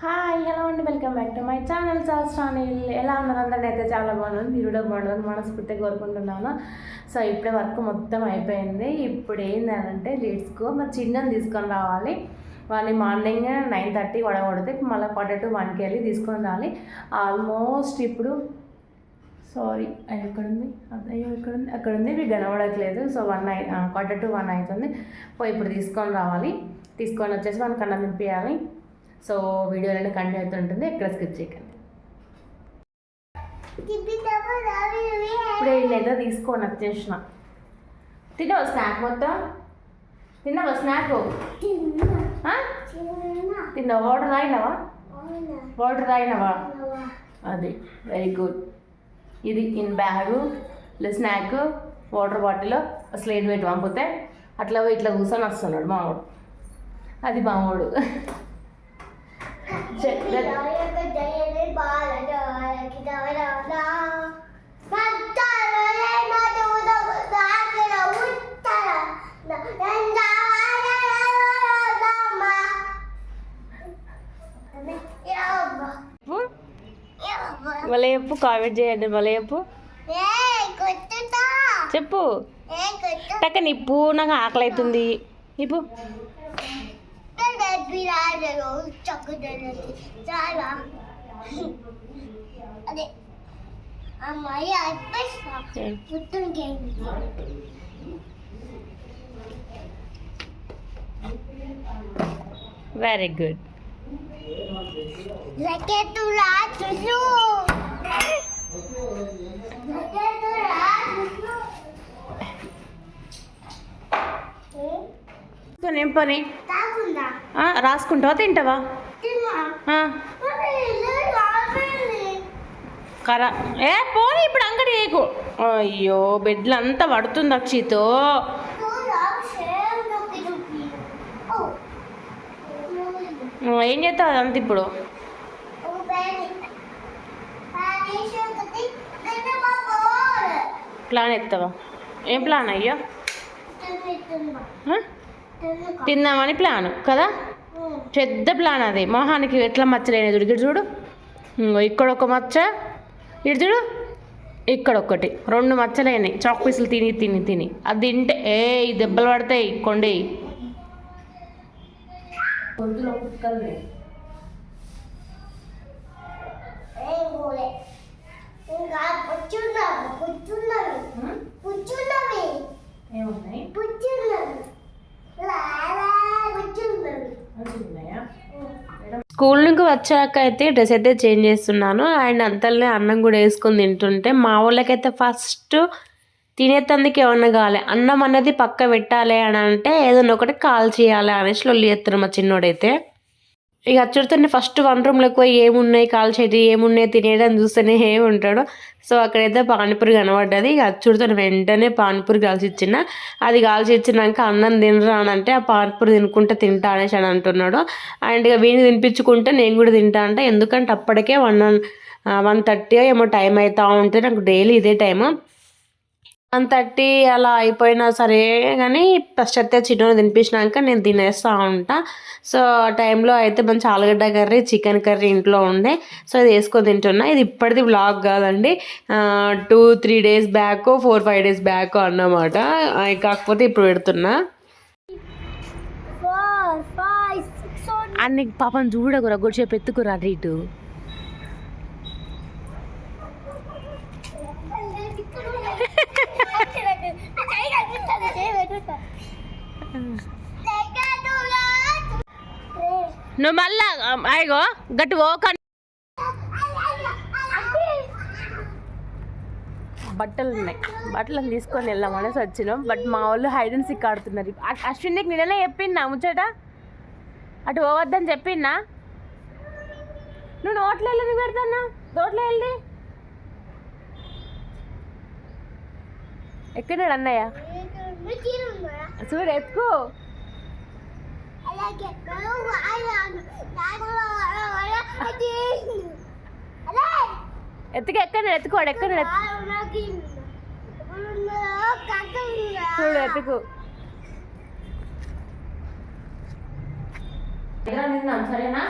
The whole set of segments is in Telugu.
హాయ్ హలో అండి. Welcome back to my channel చాస్ట్రానిల్ ఎలా ఉన్నారు అందరినీ అయితే చాలా బాగున్నాను. మీరు కూడా బాగుండాలని మనస్ఫూర్తిగా కోరుకుంటున్నాను. సో ఇప్పుడే వర్క్ మొత్తం అయిపోయింది. ఇప్పుడు ఏంటంటే లీడ్స్కు మా చిన్నని తీసుకొని రావాలి. వాళ్ళని మార్నింగ్ నైన్ థర్టీ వడగొడితే మళ్ళీ క్వార్టర్ టు వన్కి వెళ్ళి తీసుకొని రావాలి. ఆల్మోస్ట్ ఇప్పుడు సారీ అది ఎక్కడుంది? అయ్యో ఎక్కడుంది? అక్కడ మీకు కనబడట్లేదు. సో వన్ అయి క్వార్టర్ టు వన్ అవుతుంది. పోయి ఇప్పుడు తీసుకొని రావాలి. తీసుకొని వచ్చేసి మనకు అన్నం తినిపించాలి సో వీడియోలోనే కంటిన్యూ అవుతుంటుంది ఎక్కడ స్కిప్ చేయకండి. ఇప్పుడు నేనైతే తీసుకొని వచ్చేసిన తిన్నావా స్నాక్ మొత్తం? తిన్నావా స్నాక్ తిన్నావా? వాటర్ తాగినావా? వాటర్ తాగినావా? అది. వెరీ గుడ్ ఇది in bag snack water bottle slate పెట్టి? పంపితే అట్లా ఇట్లా కూర్చొని వస్తున్నాడు మామూడు అది మామూడు మళ్ళీ చెప్పు కామెంట్ చేయండి మళ్ళీ చెప్పు చెప్పు టక్క నిప్పు నాకు ఆకలి అవుతుంది నిప్పు Bebek birader olur çok ödenir. Zara. Hadi. Ama yapmışsam bütün gençlik. Very good. Zaketula susu. Zaketula susu. Tuh. ఇల్లు రాబోయింది కరా ఏ పోనీ ఇప్పుడు అంగడి వేయకు. అయ్యో బెడ్లు అంతా పడుతుంది అక్షితో. ఏం చేస్తావు అదంతా ఇప్పుడు? ప్లాన్ ఎత్తావా? ఏం ప్లాన్ అయ్యో? తిందామని ప్లాన్ కదా? పెద్ద ప్లాన్ అది. మొహానికి ఎట్లా మచ్చలేని చూడు. ఇక్కడ చూడు. ఇక్కడ ఒక మచ్చ. ఇటు చూడు. ఇక్కడ ఒకటి. రెండు మచ్చలేని చాక్ పీసులు తిని తిని తిని. అది తింటే ఏ దెబ్బలు పడతాయి. కొండే. స్కూల్ నుంచి వచ్చాక అయితే డ్రెస్ అయితే చేంజ్ చేస్తున్నాను. అండ్ అంతలోనే అన్నం కూడా వేసుకొని తింటుంటే మా వాళ్ళకైతే ఫస్ట్ తినేతందుకు ఏమన్నా కావాలి అన్నం అనేది పక్క పెట్టాలి అని అంటే ఏదైనా ఒకటి కాల్ చేయాలి అనేసి లొల్లి చేస్తారు మా చిన్నోడైతే. ఇక అచ్చుడితోనే ఫస్ట్ వన్ రూమ్లోకి పోయి ఏమున్నాయి కాల్ చేతి ఏమున్నాయి తినేయడం చూస్తేనే ఏమి ఉంటాడు సో అక్కడైతే పానీపూరి కనబడ్డది. ఇక అచ్చుడితో వెంటనే పానీపూరి కాల్చిచ్చిన అది కాల్చి ఇచ్చినాక అన్నం తినరా అని అంటే ఆ పానీపూరి తినుకుంటే తింటా అనేసి అని అంటున్నాడు. అండ్ ఇక వీణి తినిపించుకుంటే నేను కూడా తింటా అంటే ఎందుకంటే అప్పటికే వన్ వన్ థర్టీ ఏమో టైం అవుతా ఉంటుంది నాకు డైలీ ఇదే టైము వన్ థర్టీ అలా అయిపోయినా సరే కానీ ఫస్ట్ అయితే చిన్న తినిపించినాక నేను తినేస్తూ ఉంటా. సో ఆ టైంలో అయితే మంచి ఆలుగడ్డ కర్రీ చికెన్ కర్రీ ఇంట్లో ఉండే. సో ఇది వేసుకొని తింటున్నా. ఇది ఇప్పటిది బ్లాగ్ కాదండి. Two three days back four five days back అన్నమాట. కాకపోతే ఇప్పుడు పెడుతున్నా. అన్ని పాపం చూడకురా గొడిసేపు ఎత్తుకురా అటు ఇటు. నువ్వు మళ్ళా అయ్యో గట్టి ఓక బట్టలు ఉన్నాయి. బట్టలను తీసుకొని వెళ్దామనేసి వచ్చినాం. బట్ మా వాళ్ళు హైడ్ అండ్ సిక్ ఆడుతున్నారు. అశ్విన్కి నిన్ననే చెప్పిందా ముచ్చట? అటు పోవద్దని చెప్పిందా నువ్వు నోట్లో వెళ్ళి పెడతానా నోట్లో వెళ్ళి. ఎక్కడాడు అన్నయ్య. చూడు ఎత్తుకో. ఎత్తుకు ఎక్కడ ఎత్తుకోడు ఎక్కడ చూడు ఎత్తుకు. సరేనా?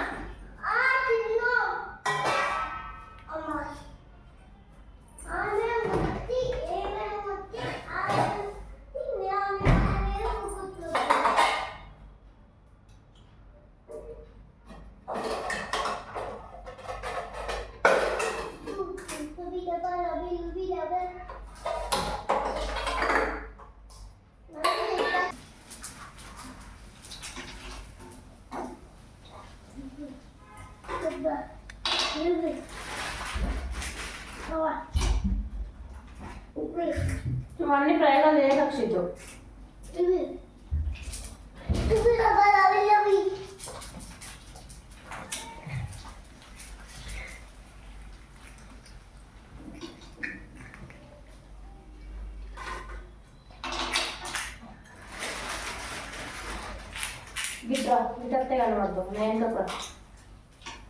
Gitu, kita tinggal nomor dua, main ke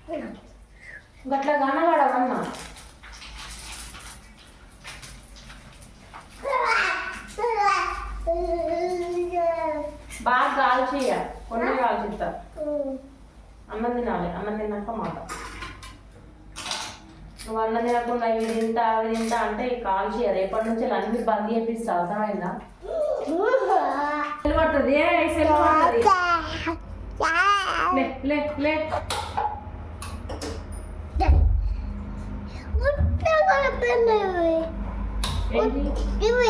Venga. గట్లా కనబడవమ్మా బాగా కాల్చియ కొన్ని కాల్చిస్తా అన్నం తినాలి అన్నం తిన్నాక మాట. నువ్వు అన్నం తినకుండా ఇవి తింటా అవి తింటా అంటే ఈ రేపటి నుంచి అన్ని బంద్ చేపిస్తా అర్థమైందా? పడుతుంది. ఏ సెల్ పడుతుంది. లే లే లే. เต้นเลยอุ๊ยพี่เว